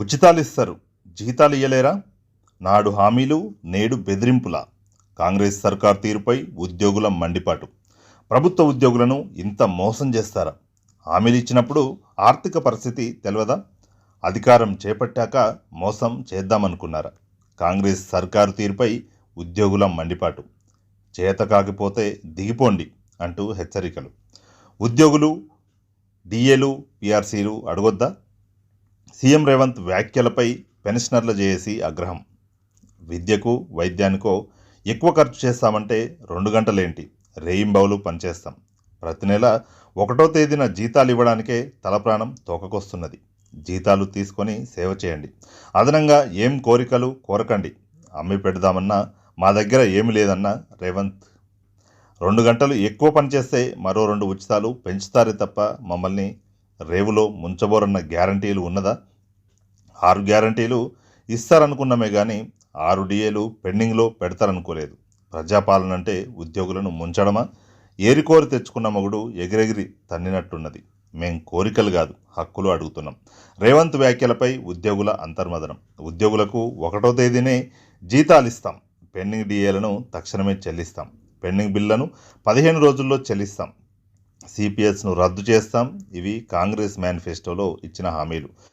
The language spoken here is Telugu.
ఉచితాలు ఇస్తారు. జీతాలు ఇయ్యలేరా? నాడు హామీలు నేడు బెదిరింపుల. కాంగ్రెస్ సర్కార్ తీరుపై ఉద్యోగుల మండిపాటు. ప్రభుత్వ ఉద్యోగులను ఇంత మోసం చేస్తారా? హామీలు ఇచ్చినప్పుడు ఆర్థిక పరిస్థితి తెలియదా అధికారం చేపట్టాక మోసం చేద్దామనుకున్నారా? కాంగ్రెస్ సర్కారు తీరుపై ఉద్యోగుల మండిపాటు. చేత కాకపోతే దిగిపోండి అంటూ హెచ్చరికలు. ఉద్యోగులు డిఏలు పిఆర్సీలు అడగొద్దా? సీఎం రేవంత్ వ్యాఖ్యలపై పెన్షనర్ల చేసి ఆగ్రహం. విద్యకు వైద్యానికో ఎక్కువ ఖర్చు చేస్తామంటే రెండు గంటలేంటి? రేయింబవులు పనిచేస్తాం. ప్రతి నెల ఒకటో తేదీన జీతాలు ఇవ్వడానికే తలప్రాణం తోకకొస్తున్నది. జీతాలు తీసుకొని సేవ చేయండి. అదనంగా ఏం కోరికలు కోరకండి. అమ్మి పెడదామన్నా మా దగ్గర ఏమి లేదన్న రేవంత్. రెండు గంటలు ఎక్కువ పనిచేస్తే మరో రెండు ఉచితాలు పెంచుతారే తప్ప మమ్మల్ని రేవులో ముంచబోరన్న గ్యారంటీలు ఉన్నదా? ఆరు గ్యారంటీలు ఇస్తారనుకున్నామే కానీ ఆరు డిఏలు పెండింగ్లో పెడతారనుకోలేదు. ప్రజాపాలన అంటే ఉద్యోగులను ముంచడమా? ఏరికోరి తెచ్చుకున్న మగుడు ఎగిరెగిరి తన్నినట్టున్నది. మేం కోరికలు కాదు హక్కులు అడుగుతున్నాం. రేవంత్ వ్యాఖ్యలపై ఉద్యోగుల అంతర్మదనం. ఉద్యోగులకు ఒకటో తేదీనే జీతాలు ఇస్తాం పెండింగ్ డిఏలను తక్షణమే చెల్లిస్తాం. పెండింగ్ బిల్లను పదిహేను రోజుల్లో చెల్లిస్తాం. సిపిఎస్ను రద్దు చేస్తాం. ఇవి కాంగ్రెస్ మేనిఫెస్టోలో ఇచ్చిన హామీలు.